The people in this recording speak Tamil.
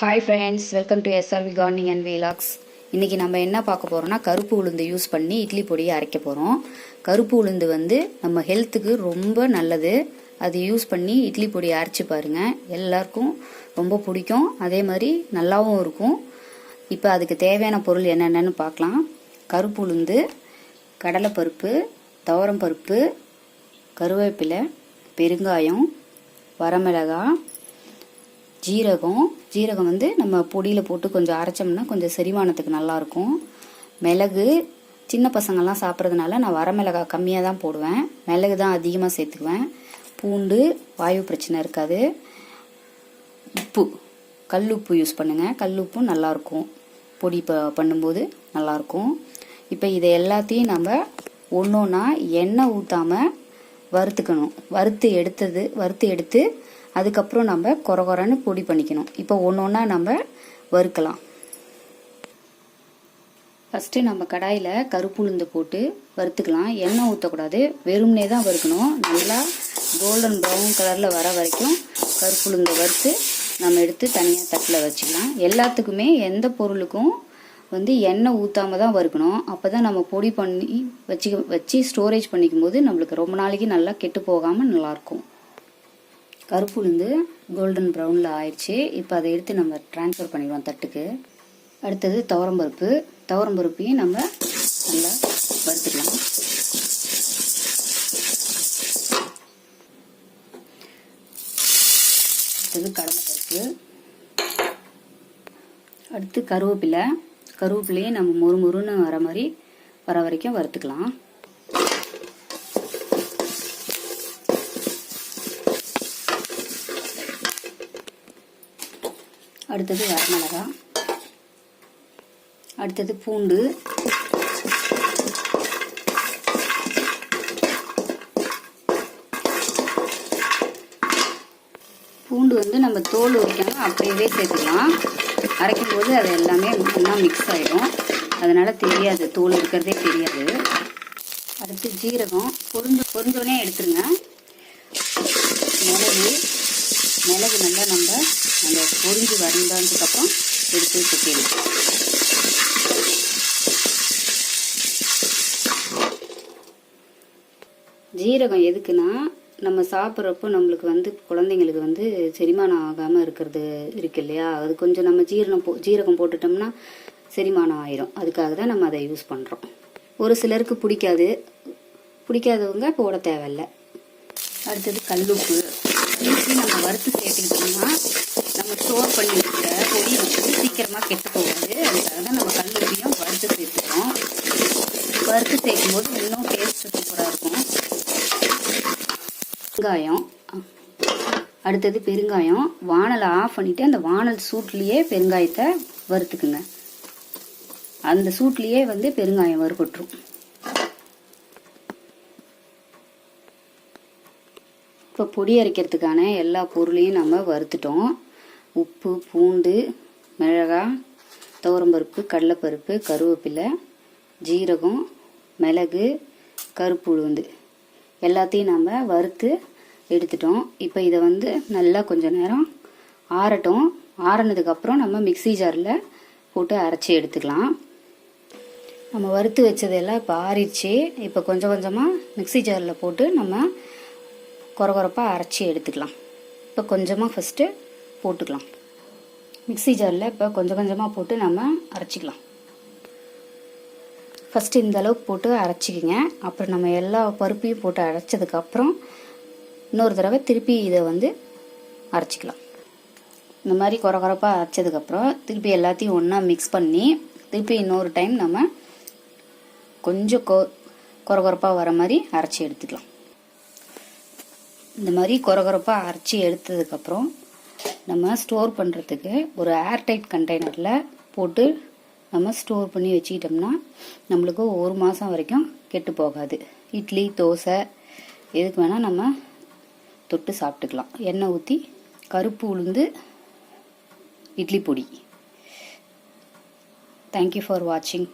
Hi friends welcome to SRV Corning and Velox இன்றைக்கி நம்ம என்ன பார்க்க போகிறோம்னா கருப்பு உளுந்து யூஸ் பண்ணி இட்லி பொடியை அரைக்க போகிறோம் கருப்பு உளுந்து வந்து நம்ம ஹெல்த்துக்கு ரொம்ப நல்லது. அது யூஸ் பண்ணி இட்லி பொடியை அரைச்சி பாருங்கள் எல்லாருக்கும் ரொம்ப பிடிக்கும். அதே மாதிரி நல்லாவும் இருக்கும். இப்போ அதுக்கு தேவையான பொருள் என்னென்னு பார்க்கலாம். கருப்பு உளுந்து கடலைப்பருப்பு துவரம் பருப்பு கருவேப்பிலை பெருங்காயம் வரமிளகாய் ஜீரகம் ஜீரகம் வந்து நம்ம பொடியில் போட்டு கொஞ்சம் அரைச்சோம்னா கொஞ்சம் செரிமானத்துக்கு நல்லாயிருக்கும். மிளகு சின்ன பசங்கள்லாம் சாப்பிட்றதுனால நான் வரமிளகாய் கம்மியாக தான் போடுவேன். மிளகு தான் அதிகமாக சேர்த்துக்குவேன். பூண்டு வாயு பிரச்சனை இருக்காது. உப்பு கல் உப்பு யூஸ் பண்ணுங்கள் கல் உப்பும் நல்லாயிருக்கும். பொடி ப பண்ணும்போது நல்லாயிருக்கும். இப்போ இதை எல்லாத்தையும் நம்ம ஒன்று ஒன்றா எண்ணெய் ஊற்றாமல் வறுத்துக்கணும். வறுத்து எடுத்தது வறுத்து எடுத்து அதுக்கப்புறம் நம்ம கொர கொரன்னு பொடி பண்ணிக்கணும். இப்போ ஒன்று ஒன்றா நம்ம வறுக்கலாம். ஃபஸ்ட்டு நம்ம கடாயில் கருப்பு உளுந்து போட்டு வறுத்துக்கலாம். எண்ணெய் ஊற்றக்கூடாது வெறும்னே தான் வறுக்கணும். நல்லா கோல்டன் ப்ரௌன் கலரில் வர வரைக்கும் கருப்பு உளுந்தை வறுத்து நம்ம எடுத்து தனியாக தட்டில் வச்சுக்கலாம். எல்லாத்துக்குமே எந்த பொருளுக்கும் வந்து எண்ணெய் ஊற்றாம தான் வறுக்கணும். அப்போ தான் நம்ம பொடி பண்ணி வச்சு வச்சு ஸ்டோரேஜ் பண்ணிக்கும் போது நம்மளுக்கு ரொம்ப நாளைக்கு நல்லா கெட்டு போகாமல் நல்லாயிருக்கும் கருப்பு உளுந்து கோல்டன் ப்ரௌனில் ஆயிடுச்சு. இப்போ அதை எடுத்து நம்ம ட்ரான்ஸ்ஃபர் பண்ணிடுவோம் தட்டுக்கு. அடுத்தது துவரம்பருப்பு. துவரம்பருப்பையும் நம்ம நல்லா வறுத்துக்கலாம். அடுத்தது கடலைப்பருப்பு. அடுத்து கருவேப்பிலை. கருவேப்பிலையும் நம்ம மொறு மொறுன்னு வர மாதிரி வர வரைக்கும் வறுத்துக்கலாம். அடுத்தது வரமிளகா. அடுத்தது பூண்டு. பூண்டு வந்து நம்ம தோல் உரிக்காமல் அப்படியே சேர்த்துக்கலாம். அரைக்கும் போது அது எல்லாமே ஒன்றா மிக்ஸ் ஆகிடும் அதனால் தெரியாது தோல் இருக்கிறதே தெரியாது. அடுத்து ஜீரகம். பொரிஞ்சு பொரிஞ்சோடனே எடுத்துருங்க. மிளகு. மிளகு நல்லா நம்ம அந்த பொறிஞ்சு வந்தானதுக்கப்புறம் எடுத்து கொட்டிடலாம் ஜீரகம் எதுக்குன்னா நம்ம சாப்பிட்றப்போ நம்மளுக்கு வந்து குழந்தைங்களுக்கு வந்து செரிமானம் ஆகாமல் இருக்கிறது இருக்கு இல்லையா? அது கொஞ்சம் நம்ம ஜீரணம் போ ஜீரகம் போட்டுட்டோம்னா செரிமானம் ஆயிரும். அதுக்காக தான் நம்ம அதை யூஸ் பண்ணுறோம் ஒரு சிலருக்கு பிடிக்காது. பிடிக்காதவங்க போட தேவையில்ல. அடுத்தது கல்லுப்பு. கல்லுப்பு நம்ம வறுத்து சேர்த்துக்கிட்டோம்னா நம்ம ஸ்டோர் பண்ணி வைக்கிற பொடி வந்து சீக்கிரமாக கெட்டு போகாது அதுக்காக தான் நம்ம கல்லுப்பையும் வறுத்து சேர்த்துக்கிறோம். வறுத்து சேர்க்கும் போது இன்னும் டேஸ்ட் சூப்பராக இருக்கும். பெருங்காயம் அடுத்தது பெருங்காயம். வானலை ஆஃப் பண்ணிவிட்டு அந்த வானல் சூட்லேயே பெருங்காயத்தை வறுத்துக்குங்க. அந்த சூட்லேயே வந்து பெருங்காயம் வறுபட்டுரும். இப்போ பொடி அரைக்கிறதுக்கான எல்லா பொருளையும் நம்ம வறுத்துட்டோம். உப்பு பூண்டு மிளகாய் துவரம்பருப்பு கடலைப்பருப்பு கருவேப்பிலை ஜீரகம் மிளகு கருப்பு உளுந்து எல்லாத்தையும் நம்ம வறுத்து எடுத்துட்டோம். இப்போ இதை வந்து நல்லா கொஞ்சம் நேரம் ஆறட்டும். ஆறினதுக்கப்புறம் நம்ம மிக்சி ஜாரில் போட்டு அரைச்சி எடுத்துக்கலாம். நம்ம வறுத்து வச்சதெல்லாம் இப்போ ஆறிடுச்சு. இப்போ கொஞ்சம் கொஞ்சமாக மிக்சி ஜாரில் போட்டு நம்ம குறை அரைச்சி எடுத்துக்கலாம். இப்போ கொஞ்சமாக ஃபஸ்ட்டு போட்டுக்கலாம். மிக்சி ஜாரில் இப்போ கொஞ்சம் கொஞ்சமாக போட்டு நம்ம அரைச்சிக்கலாம். ஃபஸ்ட்டு இந்த அளவுக்கு போட்டு அரைச்சிக்கிங்க. அப்புறம் நம்ம எல்லா பருப்பையும் போட்டு அரைச்சதுக்கப்புறம் இன்னொரு தடவை திருப்பி இதை வந்து அரைச்சிக்கலாம். இந்த மாதிரி குறை குறைப்பாக அரைச்சதுக்கப்புறம் திருப்பி எல்லாத்தையும் ஒன்றா மிக்ஸ் பண்ணி திருப்பி இன்னொரு டைம் நம்ம கொஞ்சம் கொ குறை குறைப்பாக வர மாதிரி அரைச்சி எடுத்துக்கலாம். இந்த மாதிரி குறகுறப்பாக அரைச்சி எடுத்ததுக்கப்புறம் நம்ம ஸ்டோர் பண்ணுறதுக்கு ஒரு ஏர்டைட் கண்டெய்னரில் போட்டு நம்ம ஸ்டோர் பண்ணி வச்சுக்கிட்டோம்னா நம்மளுக்கு ஒரு மாதம் வரைக்கும் கெட்டு போகாது. இட்லி தோசை எதுக்கு வேணால் நம்ம தொட்டு சாப்பிட்டுக்கலாம். எண்ணெய் ஊற்றி கருப்பு உளுந்து இட்லி பொடி. தேங்க்யூ ஃபார் வாட்சிங்